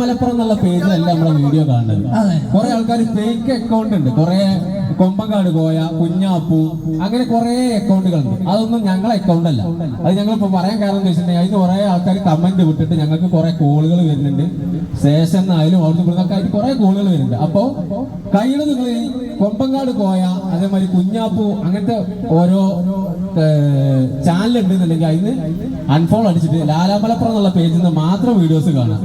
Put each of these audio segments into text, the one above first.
മലപ്പുറം എന്നുള്ള പേജിലല്ല നമ്മളെ വീഡിയോ കാണുന്നത്. കുറെ ആൾക്കാർ ഫേക്ക് അക്കൗണ്ട് ഉണ്ട്. കുറെ കൊമ്പങ്കാട് കോയ കുഞ്ഞാപ്പു അങ്ങനെ കുറെ അക്കൗണ്ടുകളുണ്ട് അതൊന്നും ഞങ്ങളെ അക്കൗണ്ട് അല്ല. അത് ഞങ്ങൾ ഇപ്പൊ പറയാൻ കാരണം എന്ന് വെച്ചിട്ടുണ്ടെങ്കിൽ അതിന് കുറെ ആൾക്കാർ കമന്റ് വിട്ടിട്ട് ഞങ്ങൾക്ക് കുറെ കോളുകൾ വരുന്നുണ്ട്. സ്റ്റേഷൻ ആയാലും അവിടുന്ന് ഇവിടുന്നൊക്കെ ആയിട്ട് കുറെ കോളുകൾ വരുന്നുണ്ട്. അപ്പോ കയ്യിൽ നിങ്ങൾ കൊമ്പങ്കാട് കോയ അതേമാതിരി കുഞ്ഞാപ്പു അങ്ങനത്തെ ഓരോ ചാനൽ ഉണ്ടെന്നുണ്ടെങ്കിൽ അതിന് അൺഫോളോ അടിച്ചിട്ട് ലാലാമലപ്പുറം എന്നുള്ള പേജിൽ നിന്ന് മാത്രം വീഡിയോസ് കാണാം.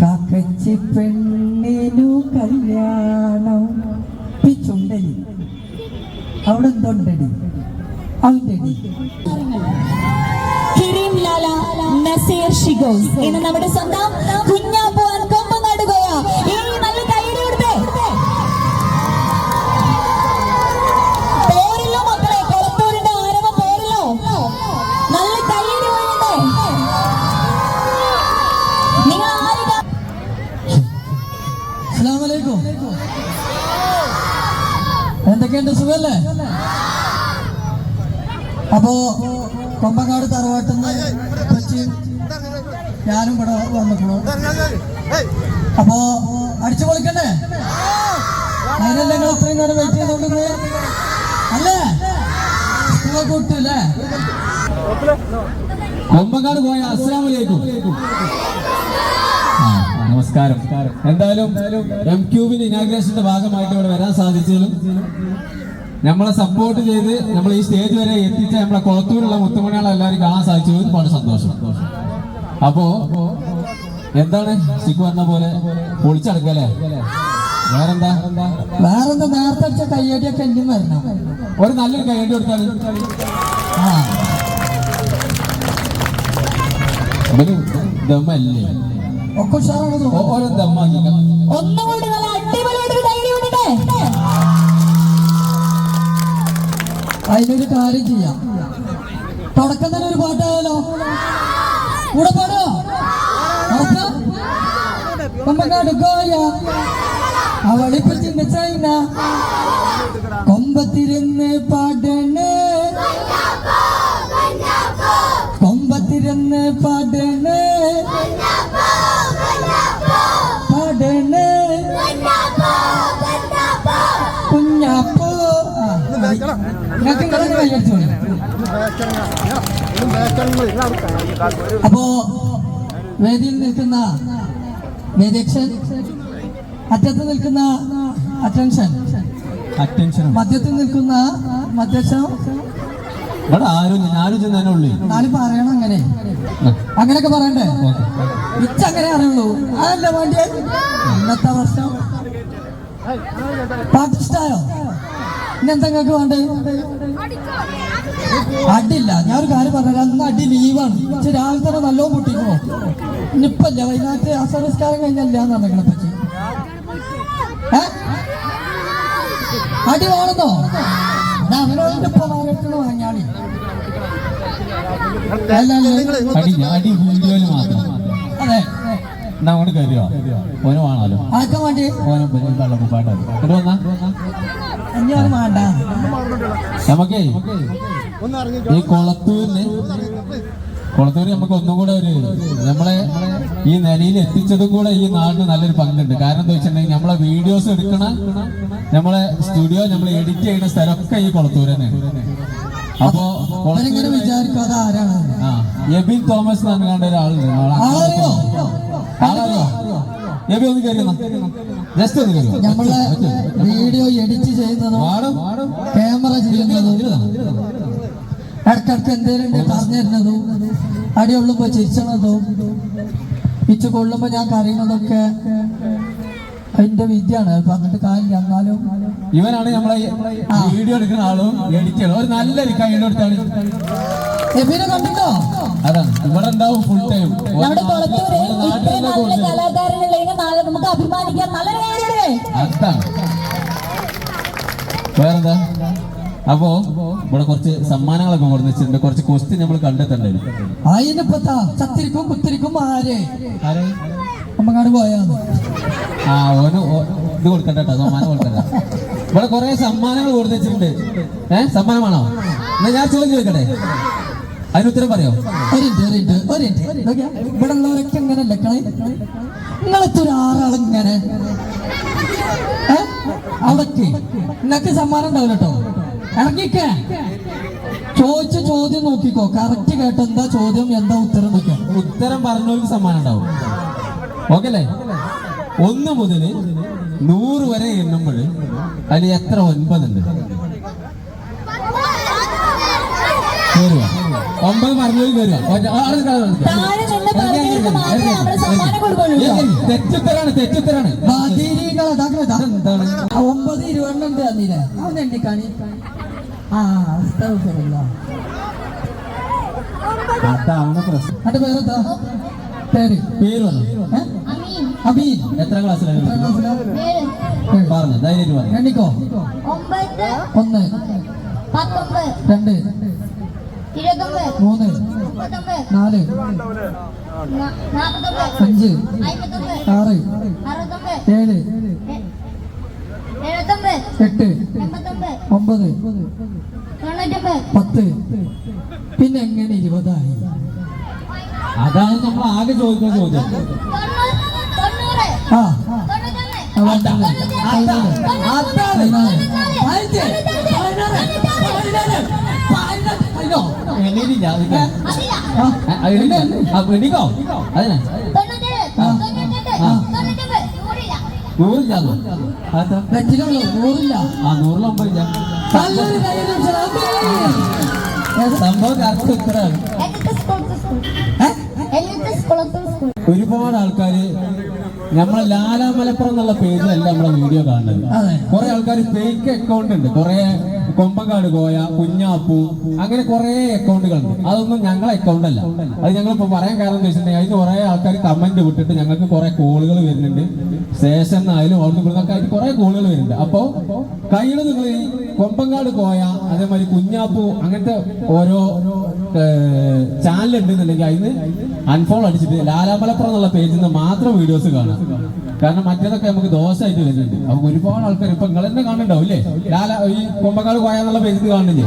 കാക്കച്ചി പെണ്ണിനു കല്യാണം. പിച്ചുണ്ടലി അവിടെ എന്തുണ്ടടി അസ്സലാമലൈക്കും. എന്തൊക്കെയുണ്ട് സുഖല്ലേ? അപ്പോ കൊമ്പങ്ങാട് തറവാട്ടെന്ന് കൊച്ചി ഞാനും ഇവിടെ വന്നിട്ടുള്ളൂ. അപ്പോ അടിച്ചു പൊളിക്കണ്ടേ? അതിനല്ലേ നിങ്ങൾ അത്രയും നേരം വെയിറ്റ് ചെയ്തോണ്ടിരുന്നത് അല്ലേ? സ്കൂളൊക്കെ വിട്ടില്ലേ കൊമ്പങ്ങാട് പോയ നമസ്കാരം. എന്തായാലും എം ക്യൂബിന് ഇനാഗ്രേഷന്റെ ഭാഗമായിട്ട് ഇവിടെ വരാൻ സാധിച്ചതിലും നമ്മളെ സപ്പോർട്ട് ചെയ്ത് നമ്മൾ ഈ സ്റ്റേജ് വരെ എത്തിച്ച നമ്മളെ കൊളത്തൂരുള്ള മുത്തുമണികളെ എല്ലാവരും കാണാൻ സാധിച്ചു. ഒരുപാട് സന്തോഷം. അപ്പോ എന്താണ് ശിഖു വന്ന പോലെ പൊളിച്ചടക്കല്ലേ? വേറെന്താ? വേറെന്താ? നേരത്തെ അടിച്ച കയ്യടിയൊക്കെ എന്നും വരണം. ഒരു നല്ലൊരു കയ്യേറ്റി കൊടുത്താൽ ദമ്മല്ലേ ഒക്കെ ഉഷാറാണ് ഓ- തോന്നുന്നു ഓരോ ദമ്മാക്കി ഒന്നുകൂടി നല്ല അടിപൊളിയായിട്ട് അതിനൊരു കാര്യം ചെയ്യാം. തുടക്കം തന്നെ ഒരു പാട്ടായാലോ? കൂടെ പാടോ ഉറപ്പാ? കൊമ്പങ്കാട് കോയ അവളിപ്പോ ചിന്ന ചൈന കൊമ്പത്തിരുന്ന് പാടണ് അപ്പോ വേദിയിൽ നിൽക്കുന്ന വേദിയക്ഷൻ അറ്റത്ത് നിൽക്കുന്ന അറ്റൻഷൻ അറ്റൻഷൻ. മധ്യത്തിൽ നിൽക്കുന്ന മധ്യക്ഷം. ഇവിടെ ആരും ഞാനും ഉള്ളു. പറയണം അങ്ങനെ. അങ്ങനെയൊക്കെ പറയണ്ടേ? ഇച്ചങ്ങനെ അറിയുള്ളൂ. അതല്ല വേണ്ടിയ? ഇന്നത്തെ വർഷം. പാട്ടിഷ്ടായോ ഇന്നെന്താ നിങ്ങൾക്ക് വേണ്ടേ അടില്ല ഞാൻ ഒരു കാര്യം പറഞ്ഞാൽ അന്ന് അടി ലീവാണ്. പക്ഷെ രാവിലെ തന്നെ നല്ലോണം പൊട്ടിക്കോ ഇനിപ്പല്ല വൈകുന്നേരത്തെ അസംസ്കാരം കഴിഞ്ഞല്ല എന്ന് പറഞ്ഞെ പറ്റി? അടി വേണമെന്നോ അവനോട് വാങ്ങിയാളി. അടി അടി വീഡിയോയിൽ മാത്രം. അതെ. അങ്ങോട്ട് കയറിയോ ഓന് വേണമല്ലോ. ആക്കാൻ വേണ്ടി? ഓനെ പാട്ടാണ് വന്നാ. നമുക്കേ ഈ കൊളത്തൂരിന് കൊളത്തൂര് നമുക്ക് ഒന്നും കൂടെ ഒരു നമ്മളെ ഈ നിലയിൽ എത്തിച്ചതും കൂടെ ഈ നാടിന് നല്ലൊരു പങ്കുണ്ട്. കാരണം എന്താ വെച്ചിട്ടുണ്ടെങ്കിൽ നമ്മളെ വീഡിയോസ് എടുക്കണ നമ്മളെ സ്റ്റുഡിയോ നമ്മൾ എഡിറ്റ് ചെയ്യുന്ന സ്ഥലമൊക്കെ ഈ കൊളത്തൂർ തന്നെയാണ് അപ്പോ കൊളത്തൂര് എബിൻ തോമസ് എന്ന് പറഞ്ഞാണ്ട് ഒരാളുണ്ട്. ആളറിയോ? എബി ഒന്ന് കയറിയോ ജസ്റ്റ് ഒന്ന് കയറിയോ നമ്മളെ വീഡിയോ എഡിറ്റ് ചെയ്യുന്നതും ക്യാമറ ചെയ്യുന്നതും ഇടക്കിടക്ക് എന്തേലും പറഞ്ഞു തരുന്നതും അടിയുള്ളുമ്പോ ചിരിച്ചണതും പിച്ച് കൊള്ളുമ്പോ ഞാൻ കരയുന്നതൊക്കെ അതിന്റെ വിദ്യയാണ്. പറഞ്ഞിട്ട് അങ്ങോട്ട് കാലില്ല എന്നാലും ഇവനാണ് നമ്മളെ വീഡിയോ എടുക്കുന്ന ആളും എഡിറ്റ് ഒരു നല്ലൊരു കൈയ്യടി കൊടുത്താണ് എബിനെ കണ്ടിട്ടോ? അതാണ്. ഇവിടെ ഉണ്ടാവും ഫുൾ ടൈം നമ്മുടെ കൊളത്തൂര് ഇത്രയും നല്ല കലാകാരനുള്ളതിന് നാളെ നമുക്ക് അഭിമാനിക്കാം. നല്ലൊരു കാര്യമല്ലേ അതാണ്. വേറെന്താ? അപ്പോ ഇവിടെ കുറച്ച് സമ്മാനങ്ങളൊക്കെ കൊടുത്തു വെച്ചിട്ടുണ്ട്. കുറച്ച് ക്വസ്റ്റ്യൻ നമ്മൾ അതിനിപ്പത്താ ചത്തിരിക്കും കുത്തിരിക്കും ആരെ? ആരെ? അമ്മങ്ങാട് പോയാന്ന് ആ ഓന് ഇത് കൊടുക്കണ്ട കേട്ടോ. സമ്മാനം കൊടുക്കണ്ട. ഇവിടെ കുറെ സമ്മാനങ്ങൾ കൊടുത്തു വെച്ചിട്ടുണ്ട്. ഏഹ് സമ്മാനമാണോ എന്നാ ഞാൻ ചോദിച്ചു ചോദിക്കട്ടെ? അതിന് ഉത്തരം പറയോ ഇവിടെ ഉള്ളവരൊക്കെ ഇങ്ങനെ ലക്കണേ നിങ്ങളത്തെ ഒരു ആറാളിങ്ങനെ ഏ? അവിടേക്ക് നിങ്ങക്ക് സമ്മാനം ഉണ്ടാവില്ല കേട്ടോ. ഇറങ്ങിക്ക. ചോദിച്ച ചോദ്യം നോക്കിക്കോ. കറക്റ്റ് കേട്ടോ. എന്താ ചോദ്യം? എന്താ ഉത്തരം നോക്കാം ഉത്തരം പറഞ്ഞവർക്ക് സമ്മാനം ഉണ്ടാവും. ഓക്കെ അല്ലേ ഒന്ന് മുതൽ നൂറ് വരെ എണ്ണുമ്പോൾ അതിൽ എത്ര ഒൻപതുണ്ട്? കയറുക ഒമ്പത് പറഞ്ഞവർ വരും ഒറ്റ- ആ, അത് കാണാം, അത് കാണാം. താഴെ നിന്ന് ഇറങ്ങി, ഇറങ്ങി, പറഞ്ഞവർക്ക് മാത്രമേ ഇറങ്ങി, അവിടെ ഇറങ്ങി. സമ്മാനം കൊടുക്കുള്ളൂ. കേട്ടോ. ഇറങ്ങി, തെറ്റുത്തരാണ്. തെറ്റുത്തരാണ് ഒമ്പത് തന്നില്ലേ? അവൻ ആ. അതാണ് പ്രശ്നം. പേരെന്താ? പേര്? പേര് പറഞ്ഞു? അബീൻ എത്ര ക്ലാസ്സിലാണ്. പറഞ്ഞു ധൈര്യം പറഞ്ഞു എണ്ണിക്കോ. ഒന്ന്. രണ്ട്. മൂന്ന് നാല് അഞ്ച് ആറ് ഏഴ് എട്ട് ഒമ്പത് പത്ത് പിന്നെ എങ്ങനെ ഇരുപതായി അതാണ് നമ്മൾ ആകെ ചോദിക്കുന്ന ചോദ്യം ആ അതാണ്. അതാണ്. അയ്യോ. എണീറ്റില്ല, എണീക്കോ? അതിനെ നൂറില്ല. നൂറില്ല. ആ നൂറിലൊമ്പതില്ല. സംഭവം കറക്റ്റ് ഉത്തരാണ്. ഒരുപാട് ആൾക്കാർ നമ്മളെ ലാലാ മലപ്പുറം എന്നുള്ള പേജിലല്ല നമ്മളെ വീഡിയോ കാണുന്നത്. കുറെ ആൾക്കാർ ഫേക്ക് അക്കൗണ്ട് ഉണ്ട്. കുറെ കൊമ്പങ്കാട് കോയ കുഞ്ഞാപ്പു അങ്ങനെ കുറെ അക്കൗണ്ടുകൾ ഉണ്ട് അതൊന്നും ഞങ്ങളെ അക്കൗണ്ട് അല്ല. അത് ഞങ്ങൾ ഇപ്പൊ പറയാൻ കാരണം എന്താ വെച്ചിട്ടുണ്ടെങ്കിൽ അതിന് കുറെ ആൾക്കാർ കമന്റ് വിട്ടിട്ട് ഞങ്ങൾക്ക് കുറെ കോളുകൾ വരുന്നുണ്ട്. സ്റ്റേഷൻ ആയാലും ഓർമ്മ നിന്നൊക്കെ ആയിട്ട് കുറെ കോളുകൾ വരുന്നുണ്ട്. അപ്പോ കയ്യിൽ നിങ്ങൾ കൊമ്പങ്കാട് കോയ അതേമാതിരി കുഞ്ഞാപ്പു അങ്ങനത്തെ ഓരോ ചാനൽ ഉണ്ടെന്നുണ്ടെങ്കിൽ അതിന് അൺഫോളോ അടിച്ചിട്ട് ലാലാമലപ്പുറം എന്നുള്ള പേജിൽ നിന്ന് മാത്രം വീഡിയോസ് കാണാം. കാരണം മറ്റേതൊക്കെ നമുക്ക് ദോഷമായിട്ട് വരുന്നുണ്ട്. അപ്പൊ ഒരുപാട് ആൾക്കാർ ഇപ്പൊ നിങ്ങൾ തന്നെ കാണുന്നുണ്ടാവും അല്ലേ ലാല ഈ കൊമ്പക്കാട് കോയ എന്നുള്ള പേജിൽ കാണുന്നില്ലേ?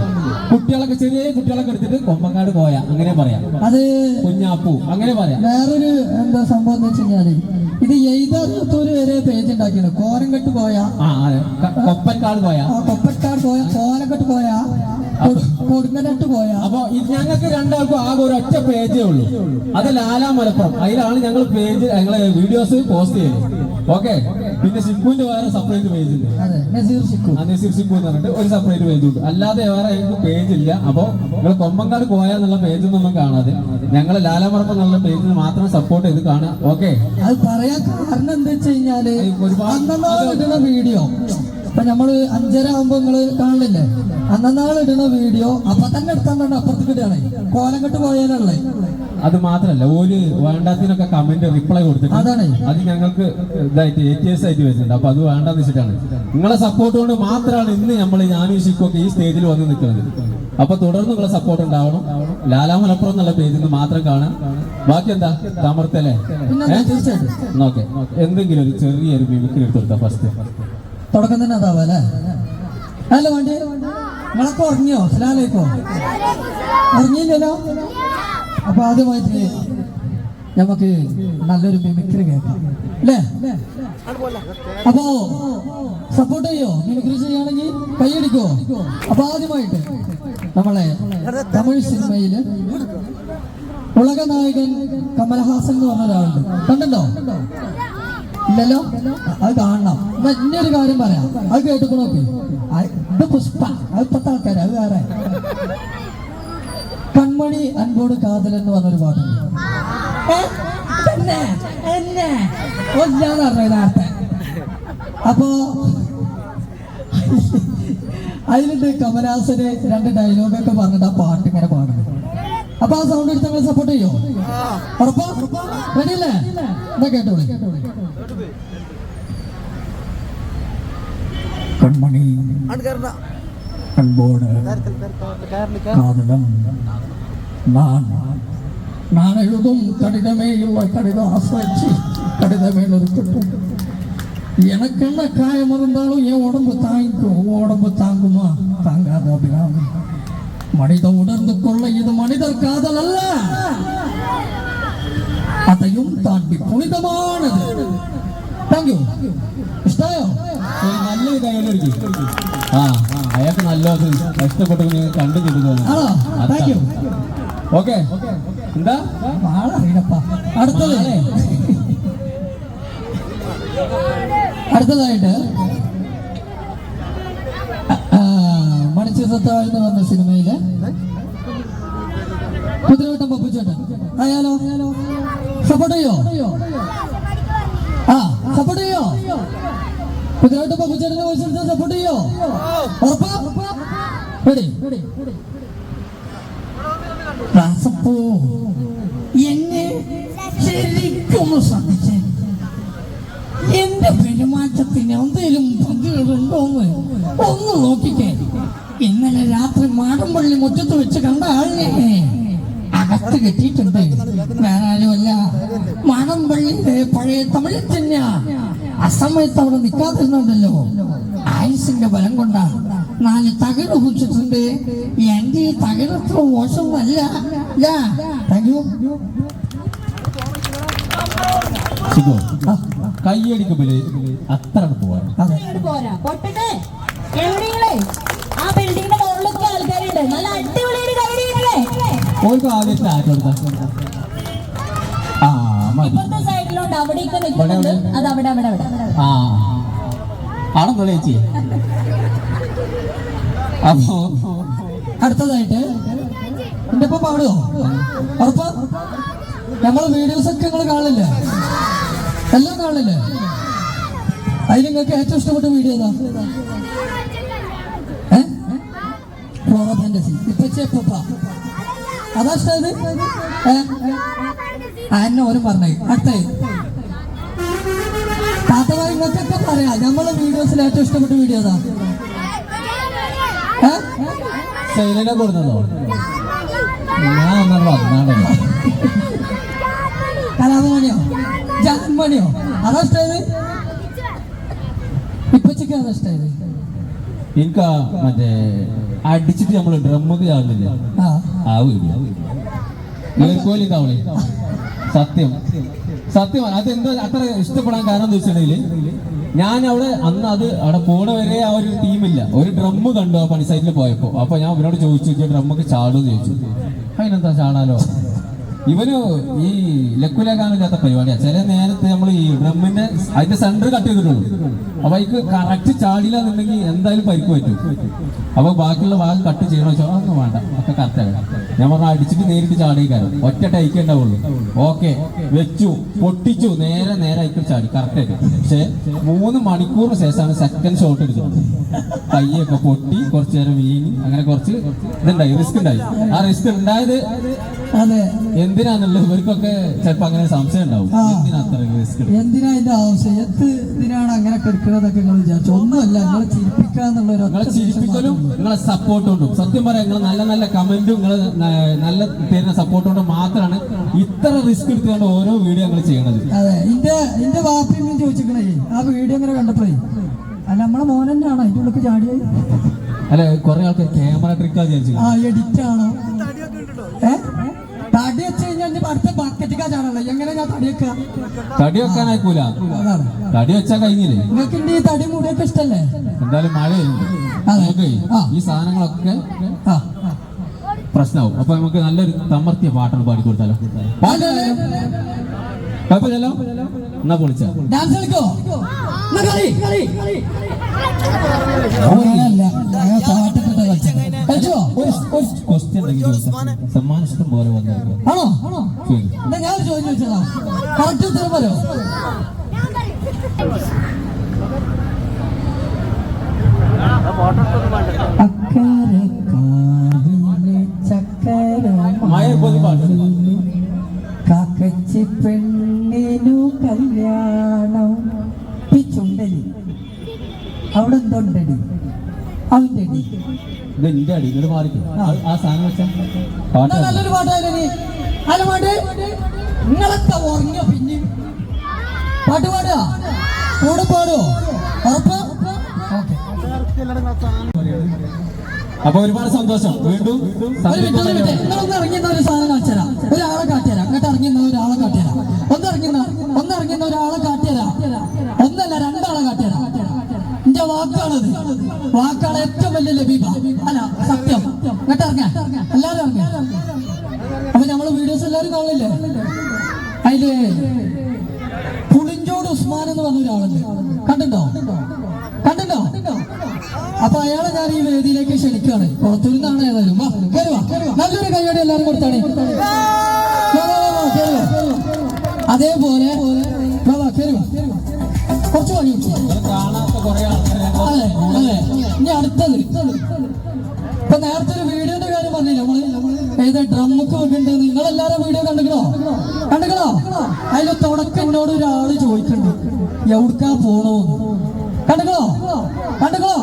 കുട്ടികളൊക്കെ ചെറിയ കുട്ടികളൊക്കെ എടുത്തിട്ട് കൊമ്പക്കാട് കോയ അങ്ങനെ പറയാം. അത് കുഞ്ഞാപ്പു അങ്ങനെ പറയാം. വേറൊരു എന്താ സംഭവം എന്ന് വെച്ച് കഴിഞ്ഞാൽ ഇത് എഴുതാത്തൊരു വരെ പേജ് ഉണ്ടാക്കിയാണ് കോരംകെട്ട് പോയ കൊപ്പക്കാട് പോയാ പോയ കൊപ്പക്കാട് പോയ കോരംകെട്ട് പോയ അപ്പൊ ഇത് ഞങ്ങൾക്ക് രണ്ടാൾക്കും ആകെ ഒരു ഒറ്റ പേജേ ഉള്ളൂ. അത് ലാലാ മലപ്പുറം. അതിലാണ് ഞങ്ങൾ പേജ് ഞങ്ങളെ വീഡിയോസ് പോസ്റ്റ് ചെയ്യുന്നത്. ഓക്കെ പിന്നെ സിക്കുവിന്റെ വേറെ സെപ്പറേറ്റ് പേജ് ഉണ്ട്. നസീർ സിക്കു. എന്ന് പറഞ്ഞിട്ട് ഒരു സെപ്പറേറ്റ് പേജ് ഉണ്ട്. അല്ലാതെ വേറെ ഞങ്ങൾക്ക് പേജ് ഇല്ല. അപ്പൊ നിങ്ങൾ കൊമ്പങ്കാട് പോയാന്നുള്ള പേജ് ഒന്നും കാണാതെ ഞങ്ങൾ ലാലാമറപ്പം എന്നുള്ള പേജിൽ മാത്രം സപ്പോർട്ട് ചെയ്ത് കാണാം ഓക്കെ അത് പറയാൻ കാരണം എന്താ വെച്ച് കഴിഞ്ഞാൽ ഒരുപാട് വീഡിയോ ഇപ്പൊ നമ്മൾ അഞ്ചര ആകുമ്പോ നിങ്ങൾ കാണില്ലേ അന്നാൾ ഇടുന്ന വീഡിയോ അപ്പൊ തന്നെ എടുത്താൽ അപ്പുറത്തേക്ക് കോലം കോലംകെട്ട് പോയാലേ അത് മാത്രല്ല ഒരു വേണ്ടാത്തിനൊക്കെ കമന്റ് റിപ്ലൈ കൊടുത്തിട്ടുണ്ട് അത് ഞങ്ങൾക്ക് ഇതായിട്ട് എ ടി എസ് ആയിട്ട് വരുന്നുണ്ട് അപ്പൊ അത് വേണ്ടെന്ന് വെച്ചിട്ടാണ്. നിങ്ങളെ സപ്പോർട്ട് കൊണ്ട് മാത്രമാണ് ഇന്ന് നമ്മൾ ഞാനും ഷിക്കൊക്കെ ഈ സ്റ്റേജിൽ വന്ന് നിൽക്കുന്നത്. അപ്പൊ തുടർന്ന് നിങ്ങളെ സപ്പോർട്ട് ഉണ്ടാവണം. ലാലാ മലപ്പുറം എന്നുള്ള പേജിൽ നിന്ന് മാത്രം കാണാം. ബാക്കി എന്താ? തമർത്തല്ലേ ഓക്കെ എന്തെങ്കിലും ഒരു ചെറിയൊരു മിമിക്രി എടുത്തു കൊടുത്താ ഫസ്റ്റ് തുടക്കം തന്നെ അതാവാ അല്ലേ? അല്ല വണ്ടി? നിങ്ങളൊക്കെ ഉറങ്ങിയോ? സ്ലാലേക്കോ ഉറങ്ങിയില്ലല്ലോ? അപ്പൊ ആദ്യമായിട്ട് നമുക്ക് നല്ലൊരു മിമിക്രി കേൾക്കാം. അല്ലേ? അപ്പോ സപ്പോർട്ട് ചെയ്യോ? മിമിക്രി ചെയ്യുകയാണെങ്കിൽ കൈയടിക്കോ അപ്പൊ ആദ്യമായിട്ട് നമ്മളെ തമിഴ് സിനിമയിൽ ഉലക നായകൻ കമൽഹാസൻ എന്ന് പറഞ്ഞ ഒരാളുണ്ട്. കണ്ടല്ലോ ഇല്ലല്ലോ? അത് കാണണം. എന്നാ ഇന്നൊരു കാര്യം പറയാം. അത് കേട്ടിട്ട് നോക്കി. ഇത് പുഷ്പ. അത് പത്ത് ആൾക്കാര് അത് വേറെ. കൺമണി അൻപോട് കാതൽ എന്ന് പറഞ്ഞൊരു പാട്ടുണ്ട്. നേരത്തെ. അപ്പോ അതിലിട്ട് കമലഹാസന് രണ്ട് ഡയലോഗൊക്കെ പറഞ്ഞിട്ട് ആ പാട്ട് ഇങ്ങനെ പാടുന്നു അപ്പൊ ആ സൗണ്ട് എടുത്ത് നിങ്ങൾ സപ്പോർട്ട് ചെയ്യോ? ഉറപ്പാ? റെഡിയല്ലേ? എന്നാ കേട്ടോളി. கண்மணி அன்போடு காதலம் நான் நான் எழுதும் கடிதமே இல்லை கடிதம் ஆசாய்ச்சி கடிதமே நிறுத்தட்டும் எனக்கு என்ன காயம் இருந்தாலும் என் உடம்பு தாங்கிக்கும். உன் உடம்பு தாங்குமா? தாங்காது அப்படின்னா மனித உணர்ந்து கொள்ள இது மனிதர் காதல் அல்ல. அதையும் தாண்டி புனிதமானது. Thank you. ഇഷ്ടമായോ നല്ല ഇതായാലും ആ അയാൾക്ക് നല്ല കഷ്ടപ്പെട്ട് നിങ്ങൾ കണ്ടു കിട്ടുന്നു ആണോ? Thank you okay. എന്താ? അടുത്തത്. അടുത്തതായിട്ട് മണിച്ചിത്രത്താഴ് എന്ന് പറഞ്ഞ സിനിമയിൽ കുതിരവട്ടം പപ്പുച്ചേട്ടൻ. ആയാലോ സപ്പോർട്ട് ചെയ്യോ? ആ. സപ്പോർട്ട് ചെയ്യോ? കുതിരവട്ടം പപ്പിച്ചേട്ടനെ വോയിസ് സപ്പോർട്ട് ചെയ്യോ? ഉറപ്പാ? എന്നെ ശരിക്കും ശ്രദ്ധിച്ചേ. എന്റെ പെരുമാറ്റത്തിന് എന്തെങ്കിലും പങ്കുകളുണ്ടോന്ന് ഒന്ന് നോക്കിക്കേ. ഇന്നലെ രാത്രി മാടമ്പള്ളി മുറ്റത്ത് വെച്ച് കണ്ട ആളിനെ. അകത്ത് കെട്ടിയിട്ടുണ്ട്. വേറാരുമല്ല. ആരുമല്ല പള്ളിന്റെ പഴയ തമിഴിൽ തന്നെയാ അസമയത്ത് അവിടെ നിൽക്കാതിരുന്നുണ്ടല്ലോ ആയുസിന്റെ ബലം കൊണ്ടാണ് നാല് തകിട് കുറിച്ചിട്ടുണ്ട് എന്റെ ഈ തകിടത്ര മോശമല്ല. Thank you. അത്ര പോരാ പോരാ. പൊട്ടട്ടെ. ആ ബിൽഡിങ്ങിന്റെ മുകളിലൊക്കെ ആൾക്കാരുണ്ട്. നല്ല കൈഡിയില്ലേ ഓർക്ക് ആദ്യം സ്റ്റാർട്ട് കൊടുത്ത ആ മതി. ഇപ്പുറത്തെ സൈഡിലോട്ട് അവിടെയൊക്കെ നിൽക്കുന്നുണ്ട്. അത് അവിടെ അവിടെ അവിടെ ആ. അവിടെ ചേച്ചി? അപ്പോ അടുത്തതായിട്ട് എന്റെ ഒപ്പം പാടുവോ? ഉറപ്പ? നമ്മളെ വീഡിയോസ് ഒക്കെ നിങ്ങൾ കാണില്ലേ എല്ലാം കാണില്ലേ അതിൽ നിങ്ങൾക്ക് ഏറ്റവും ഇഷ്ടപ്പെട്ട വീഡിയോ ഏതാ? ഏ? Flora fantasy. ഇപ്പച്ചേ പപ്പ അതാ ആ എന്നെ ഓരും പറഞ്ഞേ. അടുത്തേ. താത്തമാർ പറയാം. നമ്മളെ വീഡിയോസിൽ ഏറ്റവും ഇഷ്ടപ്പെട്ട വീഡിയോ അതാ ശൈലനെ കൊടുത്തതോ? ഞാൻ ഒന്നും ജാൻമണിയോ അതാ ഇഷ്ടമായത് ഇപ്പച്ചക്ക് അതാ ഇഷ്ടമായത് എനിക്ക് ആ മറ്റേ അടിച്ചിട്ട് നമ്മൾ ഡ്രമ്മൊക്കെ ആവുന്നില്ല ആ. ആ വീഡിയോ ഏർക്കോലി തവളി സത്യം. സത്യം അതെന്തോ അത്ര ഇഷ്ടപ്പെടാൻ കാരണം എന്താ ഞാൻ അവിടെ അന്ന് അത് അവിടെ പോണ വരെ ആ ഒരു ടീമില്ല. ഒരു ഡ്രമ്മ് കണ്ടു ആ പണി സൈറ്റിൽ പോയപ്പോ. അപ്പൊ ഞാൻ അവരോട് ചോദിച്ചു ഡ്രമ്മൊക്കെ ചാടുമെന്ന് ചോദിച്ചു. അതിനെന്താ ചാടാലോ? ഇവന് ഈ ലക്കുലേക്കാനില്ലാത്ത പരിപാടിയാണ് ചില നേരത്തെ നമ്മൾ ഈ ഡ്രമ്മിന്റെ അതിന്റെ സെന്റർ കട്ട് ചെയ്തിട്ടുള്ളൂ. അപ്പൊ അതിക്ക് കറക്റ്റ് ചാടില്ല എന്നുണ്ടെങ്കിൽ എന്തായാലും പരിക്ക് പറ്റും. അപ്പൊ ബാക്കിയുള്ള ഭാഗം കട്ട് ചെയ്യണോ വെച്ചാൽ അതൊന്നും വേണ്ട ഒക്കെ കറക്റ്റാണ് ഞാൻ പറഞ്ഞ അടിച്ചിട്ട് നേരിട്ട് ചാടിക്കാരം ഒറ്റ ടൈക്ക് ഉണ്ടാവുള്ളൂ. ഓക്കെ വെച്ചു പൊട്ടിച്ചു നേരെ നേരെ അയക്കും ചാടി. കറക്റ്റ് ആയിട്ട്. പക്ഷെ മൂന്ന് മണിക്കൂറിന് ശേഷമാണ് സെക്കൻഡ് ഷോട്ട് എടുക്കുന്നത് കൈയൊക്കെ പൊട്ടി കുറച്ചു നേരം വീങ്ങി അങ്ങനെ കുറച്ച് ഇതുണ്ടായി റിസ്ക് ഉണ്ടായി. ആ റിസ്ക് ഉണ്ടായത് അതെ എന്തിനാന്നുള്ളത് ഇവർക്കൊക്കെ ചിലപ്പോ അങ്ങനെ സംശയം ഉണ്ടാവും. എന്തിനാ അത്ര റിസ്ക് എന്തിനാ അതിന്റെ ആവശ്യം? എന്ത് ഇതിനാണ് അങ്ങനെ കെടുക്കണതൊക്കെ നിങ്ങൾ വിചാരിച്ചു ഒന്നുമല്ല നിങ്ങളെ ചിരിപ്പിക്കാന്നുള്ള ഒരു നിങ്ങളെ ചിരിപ്പിക്കലും നിങ്ങളെ സപ്പോർട്ട് കൊണ്ടും സത്യം പറയാം നിങ്ങൾ നല്ല നല്ല കമന്റും നിങ്ങൾ നല്ല തരുന്ന സപ്പോർട്ടും കൊണ്ട് മാത്രമാണ് ഇത്ര റിസ്ക് എടുത്തുകൊണ്ട് ഓരോ വീഡിയോ ഞങ്ങൾ ചെയ്യണത്. അതെ എന്റെ എന്റെ വാപ്പിയും ചോദിച്ചിക്കണേ ആ വീഡിയോ ഇങ്ങനെ കണ്ടപ്പോഴേ അല്ല നമ്മളെ മോൻ തന്നെയാണ്? അതിന്റെ ഉള്ളിൽ ചാടിയായി അല്ലെ കുറെ ആൾക്കാർ ക്യാമറ ട്രിക്കാ വിചാരിച്ചു ആ എഡിറ്റ് ആണോ ഏ? തടി വെച്ച് കഴിഞ്ഞാൽ ഇനി അടുത്ത ബക്കറ്റിക്കാ ചാടല്ലോ എങ്ങനെ ഞാൻ തടി വെക്കുക തടി വെക്കാനായിക്കൂല അതാണ്. തടി വെച്ചാ കഴിഞ്ഞില്ലേ? നിങ്ങൾക്ക് എന്റെ ഈ തടി മുടിയൊക്കെ ഇഷ്ടല്ലേ? എന്തായാലും മഴയുണ്ട്. നമുക്ക്. ഈ സാധനങ്ങളൊക്കെ ആ. പ്രശ്നമാവും അപ്പൊ നമുക്ക് നല്ലൊരു തമർത്തിയ പാട്ടാണ് പാടി കൊടുത്താലോ? കുഴപ്പമില്ലല്ലോ? എന്നാ പൊളിച്ച. ഡാൻസ് കളിക്കോ? എന്നാ കളി കളി അങ്ങനെയല്ല ഞാൻ പാട്ടിട്ടിട്ട് കളിച്ചത് കളിച്ചോ ഒരു ഒരു ക്വസ്റ്റ്യൻ സമ്മാന ഇഷ്ടം പോലെ ആണോ? ആണോ? ഞാൻ ചോദിച്ചു വെച്ചതാ കറക്റ്റ് ഉത്തരം പറയോ. ഇത് എന്റെ അടി ഇങ്ങോട്ട് മാറിക്കും ആ സാധനം വെച്ചാൽ പാട്ട് നല്ലൊരു പാട്ടായിരുന്നു നീ. അല്ല പാട്ട്. നിങ്ങളൊക്കെ ഉറങ്ങിയോ പിന്നെ? പാട്ട് പാടുക? കൂടെ പാടുവോ? ഉറപ്പ്? അപ്പൊ ഒരുപാട് സന്തോഷം. വീണ്ടും നിങ്ങളൊന്ന് ഇറങ്ങിയെന്ന ഒരു സാധനം കാണിച്ചുതരാം. ഒരാളെ കാട്ടിയരാ അങ്ങോട്ട് ഇറങ്ങിയെന്ന ഒരാളെ കാട്ടിത്തരാം. ഒന്ന് ഇറങ്ങിയെന്ന ഒന്ന് ഇറങ്ങിയെന്ന ഒരാളെ കാട്ടിത്തരാം. വാക്കാണത്. വാക്കാണ് ഏറ്റവും വലിയ ലഭ്യത അല്ല സത്യം. ഇങ്ങോട്ട് ഇറങ്ങാൻ എല്ലാരും ഇറങ്ങാ. അപ്പൊ നമ്മൾ വീഡിയോസ് എല്ലാരും കാണില്ലേ അതിൽ പുളിഞ്ചോട് ഉസ്മാൻ എന്ന് പറഞ്ഞ ഒരാളുണ്ട്. കണ്ടിട്ടോ? കണ്ടിട്ടോ? അപ്പൊ അയാളെ ഞാൻ ഈ വേദിയിലേക്ക് ക്ഷണിക്കുകയാണ്. പുറത്തൂരിൽ നിന്നാണ് ഏതായാലും. വാ കേറി നല്ലൊരു കൈയോടെ എല്ലാവരും കൊടുത്താണ്. അതേപോലെ വാ, വാ, കേറി വാ. കുറച്ച് പണി വെച്ചു. ഇനി അടുത്തത് ഇപ്പൊ നേരത്തെ ഒരു വീഡിയോന്റെ കാര്യം പറഞ്ഞില്ല നമ്മൾ? ഏത് ഡ്രമ്മൊക്കെ വെക്കുന്നുണ്ട് നിങ്ങളെല്ലാരും വീഡിയോ കണ്ടിക്കണോ? കണ്ടിക്കണോ? അതിൽ തുടക്കം എന്നോട് ഒരാൾ ചോദിക്കുന്നുണ്ട്. എവിടുക്കാ പോണോന്ന് കണ്ടിക്കണോ? കണ്ടിക്കണോ?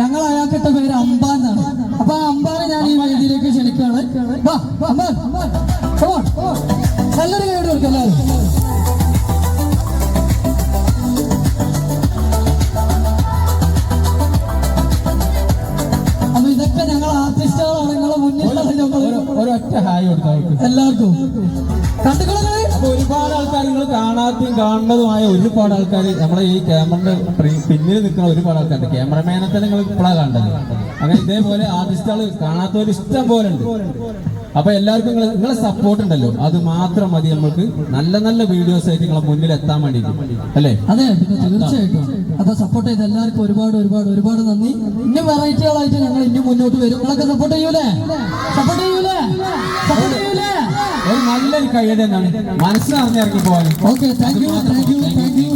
ഞങ്ങൾ അയാൾക്കിട്ട പേര് അമ്പാൻ എന്നാണ്. അപ്പൊ ആ അമ്പാനെ ഞാൻ ഈ വേദിയിലേക്ക് ക്ഷണിക്കുകയാണ്. നല്ലൊരു കൈയോട് കൊടുക്കാം എല്ലാവരും. ഹായ് അവർക്ക് എല്ലാവർക്കും. കണ്ടുകളെ ഒരുപാട് ആൾക്കാർ നിങ്ങൾ കാണാത്തതും കാണുന്നതുമായ ഒരുപാട് ആൾക്കാർ നമ്മളെ ഈ ക്യാമറയുടെ പിന്നിൽ നിൽക്കുന്ന ഒരുപാട് ആൾക്കാരുണ്ട്. ക്യാമറമാനെ തന്നെ നിങ്ങൾ ഇപ്പോഴാണ് കണ്ടത് അങ്ങനെ ഇതേപോലെ ആർട്ടിസ്റ്റുകൾ കാണാത്തവർ ഇഷ്ടം പോലെ ഉണ്ട്. അപ്പൊ എല്ലാവർക്കും നിങ്ങൾ നിങ്ങളെ സപ്പോർട്ട് ഉണ്ടല്ലോ. അത് മാത്രം മതി നമ്മൾക്ക്. നല്ല നല്ല വീഡിയോസ് ആയിട്ട് നിങ്ങളെ മുന്നിൽ എത്താൻ വേണ്ടി അല്ലേ? അതെ തീർച്ചയായിട്ടും. അപ്പൊ സപ്പോർട്ട് ചെയ്ത് എല്ലാവർക്കും ഒരുപാട് ഒരുപാട് ഒരുപാട് നന്ദി. ഇനി വെറൈറ്റികളായിട്ട് ഞങ്ങൾ ഇനി മുന്നോട്ട് വരും. നിങ്ങളൊക്കെ സപ്പോർട്ട് ചെയ്യൂലേ? സപ്പോർട്ട് ചെയ്യൂ. നല്ലൊരു കൈയുടെ എന്നാണ് മനസ്സിലറിഞ്ഞിറങ്ങി പോകാൻ okay thank you thank you thank you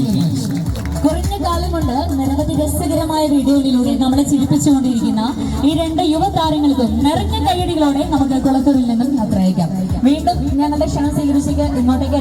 കുറഞ്ഞ കാലം കൊണ്ട് നിരവധി രസകരമായ വീഡിയോയിലൂടെ നമ്മളെ ചിരിപ്പിച്ചുകൊണ്ടിരിക്കുന്ന ഈ രണ്ട് യുവതാരങ്ങൾക്കും നിറഞ്ഞ കൈയടികളോടെ നമുക്ക് കുളത്തൂരിൽ നിന്നും അത്രയിക്കാം വീണ്ടും ഞങ്ങളുടെ ക്ഷണം സ്വീകരിച്ചേക്ക് ഇങ്ങോട്ടേക്ക്